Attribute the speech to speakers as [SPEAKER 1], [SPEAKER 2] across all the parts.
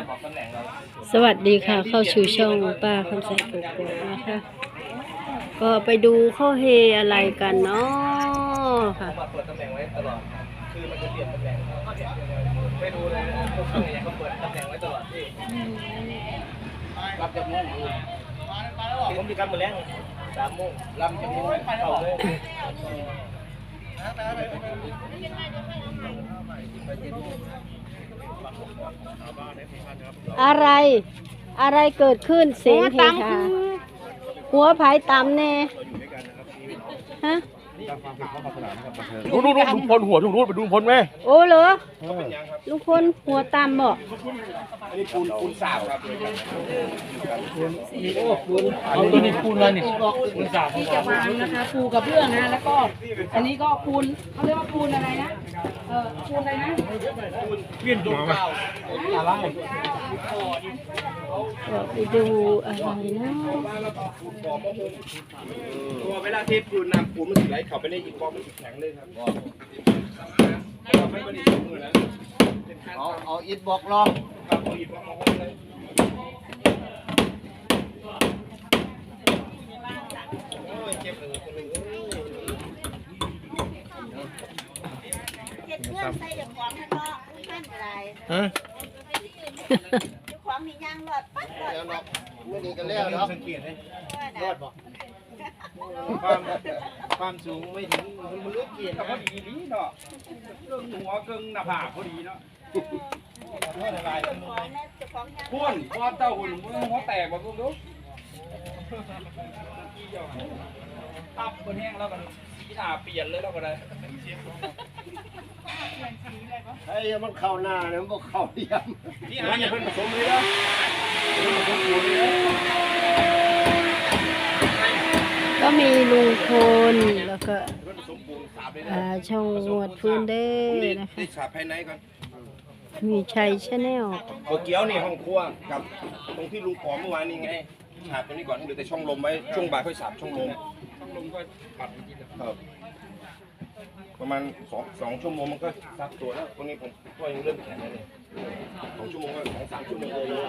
[SPEAKER 1] จะบอกตำแหน่งเรา
[SPEAKER 2] สวัสดีค่ะ เข้าสู่ช่องป้าคำใสโกโก้นะคะก็ไปดูข้อเฮอะไรกันเนาะค่ะ
[SPEAKER 1] เปิดตำแหน่งไว้ตลอด คือมันจะเปลี่ยนตำแหน่งไม่ดูเลยนะพวกเขาเนี่ยเขาเปิดตำแหน่งไว้ตลอดที่รับจากโมงผมมีการมือแรงสามโมงรับจากโมงเข้าเลย
[SPEAKER 2] อะไร อะไรเกิดขึ้นเสียงเฮฮาหัวผายตำแน่ฮะ
[SPEAKER 3] ดูดูดูลุงพลหัวลุงพูดไปดูลุงพลไหม
[SPEAKER 2] โอ้เหรอลุงพลหัวตำบอก
[SPEAKER 1] อันนี้ปูนปูนสาวครับ
[SPEAKER 4] เอาตัวนี้คูณเลยนี่คูณสามที่จะวางนะคะปูกระเบื้องนะแล้วก็อันนี้ก็คูณเขาเรียกว่าคูณอะไรนะเออคูณอะไรนะ
[SPEAKER 1] เปลี่ยนตัวเก่าอะไร
[SPEAKER 2] ก็ไปดูอะไรนะ
[SPEAKER 1] ตัวเวลาเทปูนน้ำปูนมันไหลเข้าไปในอีกฟองมันแข็งเลยครับเราไม่ได้ถุงมือนะ
[SPEAKER 5] เอาเอาอิฐบอกรอง
[SPEAKER 1] ครับเอาอีกฟองมาห้อยเลยโอ้ยเจ็บเลยคนหนึ่ง
[SPEAKER 6] เฮ็ดเงื่อนใส่เจ้าของให้เนาะอุ้ยท่านอะไร
[SPEAKER 3] ฮะ
[SPEAKER 6] เจ้าของนี่ย่างรอดปั๊บรอด
[SPEAKER 5] เดี๋ยวเนาะมื่อนี้ก็แล้วเนาะ
[SPEAKER 1] สังเกตเลย
[SPEAKER 5] รอดบ่
[SPEAKER 1] ความความสูงไม่ถึงมันลึกเกียรติพอดีนี้เนาะเกิงหัวเกิงหน้าผากพอดีเนาะหัวละลาย
[SPEAKER 6] เจ้าของเน่าของย่าง
[SPEAKER 1] พุ่นพอเต้าหุ่นหัวแตกบ่กุ้งดูตับบนแห้งแล้วกันสีหน้าเปลี่ยนเลยแล้วก็ได้
[SPEAKER 5] ไอ้มันเข้าหน้าเนี่ยมันเข้าเยี่ยม
[SPEAKER 1] ที่หาอย่าเพิ่นผสมเลยนะ มีลุ
[SPEAKER 2] งพลแล้วก็
[SPEAKER 1] เพิ่นผสมปูนสาบเลยนะ
[SPEAKER 2] อ่าช่องหมวดพื้นเด้อนะคะ
[SPEAKER 1] ได้ฉาบภายในก่อน
[SPEAKER 2] มีชัยชาแนล
[SPEAKER 1] ตัวเกี๊ยวนี่ห้องครัวกับตรงที่ลุงขอเมื่อวานนี่ไงฉาบตรงนี้ก่อนเหลือแต่ช่องลมไว้ช่วงบ่ายค่อยฉาบช่องลมช่องลมก็ปัดครับประมาณสองสองชั่วโมงมันก็ซับตัวแล้วตรงนี้ผมก็ยังเริ่มแข็งแล้วเนี่ยสองชั่วโมงก็สองสามชั่วโมงเลย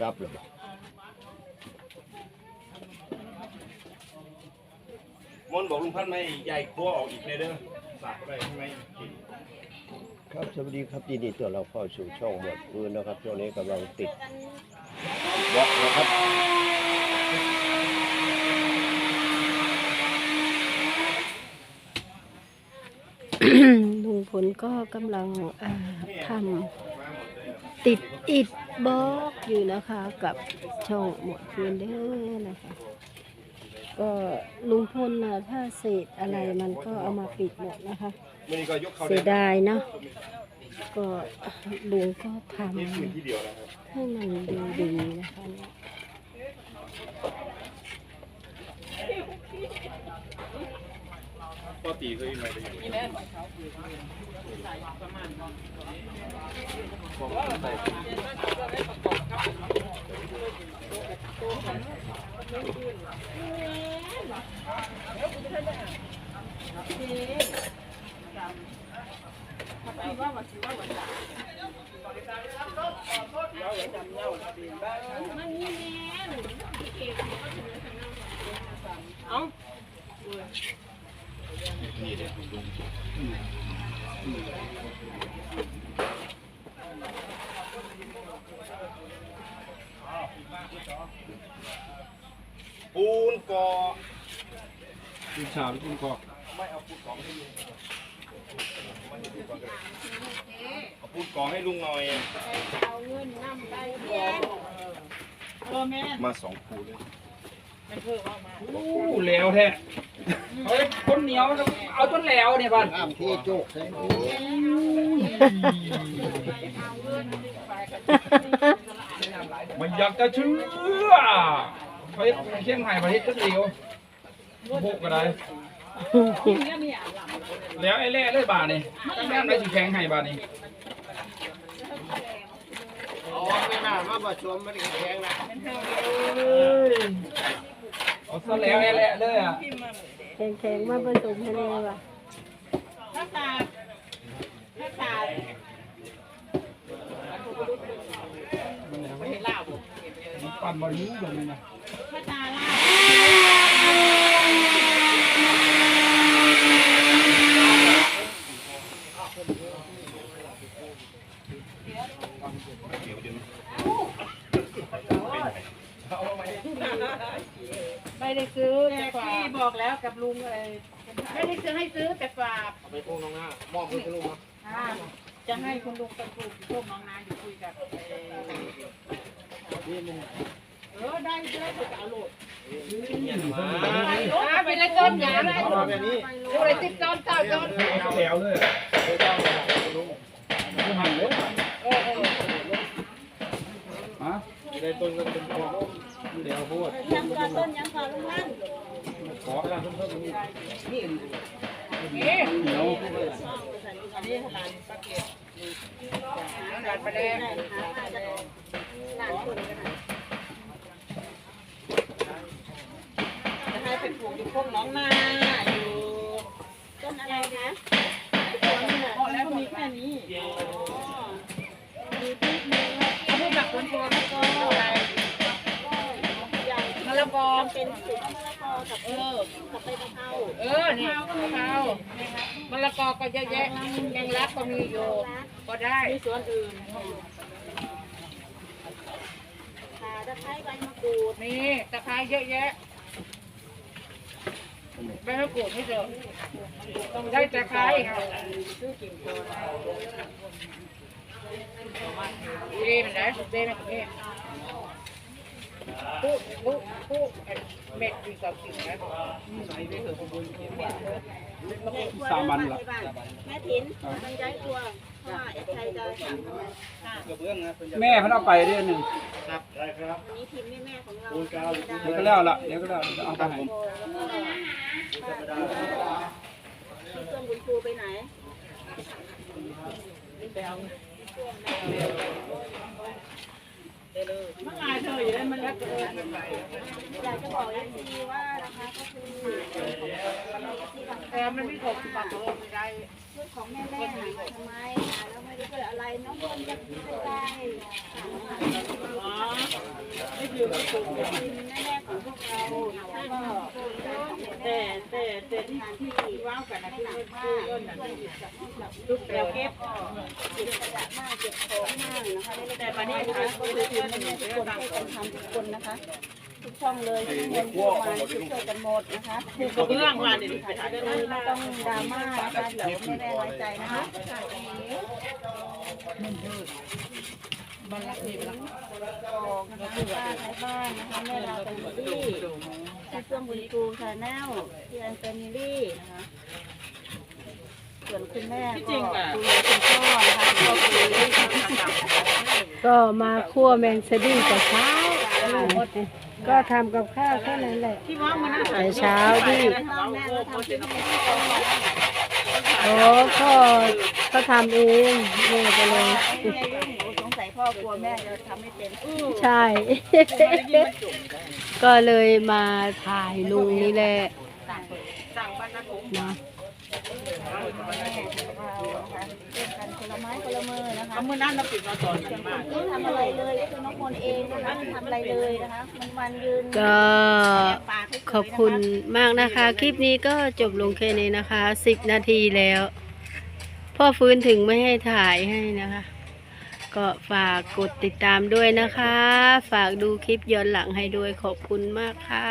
[SPEAKER 5] เขาดับเลยบ่
[SPEAKER 1] มนต์บอกลุงพันธุ์ไม่ใหญ่ครัวออกอีกเลยเด้อสากไปทำไมกิน
[SPEAKER 5] ครับสวัสดีครับยินดีต้อนรับเข้าสู่ช่องหมวดปืนนะครับช่วงนี้กำลังติดบล็อกนะครับ
[SPEAKER 2] ลุงพลก็กำลังอ่าทำติดอิด บอกอยู่นะคะกับช่องหมดคืนเด้อนะคะ ก็ลุงพลนะถ้าเศษอะไรมันก็เอามาปิดหมดนะคะ
[SPEAKER 1] เสี
[SPEAKER 2] ยดายเนาะก็ลุงก็ทำให้มันดูดีนะคะเนี่ย
[SPEAKER 3] ก็ตีเขาอีกหน่อยไปอยู่
[SPEAKER 4] นี่แม่
[SPEAKER 1] ปูนกอ
[SPEAKER 3] คุณชาหรือคุณกอก
[SPEAKER 1] เอาปูนกอให้ลุงหน่อย
[SPEAKER 4] เออแม่
[SPEAKER 1] มาสองปูเลย
[SPEAKER 7] อู้แล้วแท้เฮ้ยคน เหนียวเอาต้นแล้วเนี่ยบ้าน
[SPEAKER 5] น้ำที่โจกใส่
[SPEAKER 7] มันอยากจะเชื่อเฮ้ยเชียงใหม่ประเทศก็เดียวพวกก็ได้แล้วไอ้แร่เลยบาทนี่ตั้งแต่ได้สีแข็งให้บาทนี่
[SPEAKER 5] อ๋อไม่น่ามาผสมมันแข็งนะ
[SPEAKER 7] เอาซะแล้วไอ้แร่เลยอะ
[SPEAKER 2] แข็งๆมาผสมให้แน่ว่ะ
[SPEAKER 4] ถ้าตาถ้าตา
[SPEAKER 7] มันปั่นบอลยูแบบนี้นะ
[SPEAKER 4] ถ้าตาล่าไว้ ม่ได้ซื้อแต่ฝากบอกแล้วกับลุงเลยไม่ได้ซื้อให้ซื้อแต่ฝาก
[SPEAKER 5] ไปพวกน้องหน้ามอบให้คุณลุง
[SPEAKER 4] อ่าจะให้คุณลุงไปปลูกพวกน้องนาอยู่คุยกับเออได้ได้ถูกเอาโหลดอ่าไปเลยต้นยาเลย
[SPEAKER 5] มาแบบนี้
[SPEAKER 4] ดูเลยติดต้นเก้าต้น
[SPEAKER 7] เอาแล้วเลยกูหันเลยฮะ
[SPEAKER 3] ได้ต้นก็เป็นกอ เดี๋ยวพูด
[SPEAKER 6] ยังก่อนต้นยังก่อนลุงนั่น
[SPEAKER 3] ขออะไรเพิ่มเพิ่มนี่
[SPEAKER 4] นี่
[SPEAKER 7] เหนียว
[SPEAKER 4] อันนี้หลานปลาเกตหลานปลาแดง
[SPEAKER 6] หลานคน
[SPEAKER 4] จะให้เป็นปลูกอยู่พวกน้องนาอยู่
[SPEAKER 6] ต้นอะไรนะ
[SPEAKER 4] พอแล้วมีแค่นี้
[SPEAKER 6] มีที่มี
[SPEAKER 4] เขาพูดจากคนตัวแล้วก็ กอ
[SPEAKER 6] เป็นสุกมะละกอกับ
[SPEAKER 4] เออ
[SPEAKER 6] กับใบกะเพรา
[SPEAKER 4] เออเนี่ยข้าวมะละกอก็เยอะแยะแมงลักก็มีอยู่ก็ได้มีสวนอื่น
[SPEAKER 6] ขาตะไคร้ใบมะกรูด
[SPEAKER 4] มีตะไคร้เยอะแยะใบมะกรูดไม่เจอต้องได้ตะไคร้เด้มันได้เด้มันก็มี ปุ๊บปุ๊บปุ๊บเม็ดดีกับกิ่งนะ
[SPEAKER 7] สามวันละ
[SPEAKER 6] แม่ถินมันย้ายตัวเพราะว่าเอ็กไทยจะสั่ง
[SPEAKER 7] แม่เพันเอาไปเดือนหนึ่ง
[SPEAKER 6] วันนี้ทีมแม่แม่ของเรา
[SPEAKER 7] เดี๋ยวก็แล้วละเดี๋ยวก็แล้วเอาไปให้
[SPEAKER 6] พี่ส่วนบุญครูไปไหน
[SPEAKER 4] เมื่อไงเธออยู่ได้มันรักเออ
[SPEAKER 6] อยากจะบอกเอฟซีว่านะคะก็คือ
[SPEAKER 4] แต่มันไม่ถกปากโลกไม่ได้
[SPEAKER 6] ชุด ของแม่แม่ทำไมแล้วไม่ได้เกิดอะไรน้องบนจะเป็นใจ
[SPEAKER 4] อ๋อไม่ถือไม่ถูก
[SPEAKER 6] แม่แม่ของพวกเรา
[SPEAKER 4] แต่แต่แต่ที่ที่ว้าวกันนะที่ไม่พูดก็นั่นทุกแล้วเก็บ
[SPEAKER 6] เก็บกระดาษมากเก็บของมากนะคะแต่ปันนี้นะคะก็คือทีมแม่แม่ทุกคนช่วยกันทำทุกคนนะคะ ทุกช่องเลยทุกคนทุกวันช่วยกันหมดนะคะ
[SPEAKER 4] ผูกกระเบื้องมาเดี๋ยวไปถ่ายได้
[SPEAKER 6] เลยไม่ต้องดราม่านะคะเดี๋ยวแม่แม่ไว้ใจนะคะ
[SPEAKER 4] มันรักดีมันรัก
[SPEAKER 6] บอกนะคะป้าไทยบ้านนะคะแม่เราเป็นที่ที่เฟื่องบุญครูชาแนลที่แอนเฟมิลี่นะคะส่วนคุณแม่ก็ดูแลคุณพ่อนะคะคุณพ่อคือ
[SPEAKER 2] ก็มาคั่วแมงสดิ้งแต่เช้า ก็ทำกับข้าวแค่นั้นแหละ
[SPEAKER 4] ที่ว่ามันน่า
[SPEAKER 2] แต่เช้าที่
[SPEAKER 6] แม่เราทำเป็นที่ที่ก่อน
[SPEAKER 2] โอ้พ่อเขาทำเองแม่ก็เลย
[SPEAKER 6] ไม่ยุ่งหนูสงสัยพ่อกลัวแม่จะทำไม่เป็น
[SPEAKER 2] ใช่ ก็เลยมาถ่ายลุงนี่แหละนะ
[SPEAKER 6] เรานะคะเล่นกันคนละไม้คนละมือนะคะ
[SPEAKER 4] เอามือนั้นเราปิดมาตอนนี้มาก
[SPEAKER 6] ไม่ทำอะไรเลยก็คือน้องมนต์เองนะคะไม่ทำอะไรเลยนะคะมันวันยืน
[SPEAKER 2] ก็
[SPEAKER 6] ปากให้สวยนะคะ
[SPEAKER 2] ขอบคุณมากนะคะ คลิปนี้ก็จบลงแค่นี้นะคะสิบนาทีแล้ว พ่อฟื้นถึงไม่ให้ถ่ายให้นะคะ ก็ฝากกดติดตามด้วยนะคะ ฝากดูคลิปย้อนหลังให้ด้วยขอบคุณมากค่ะ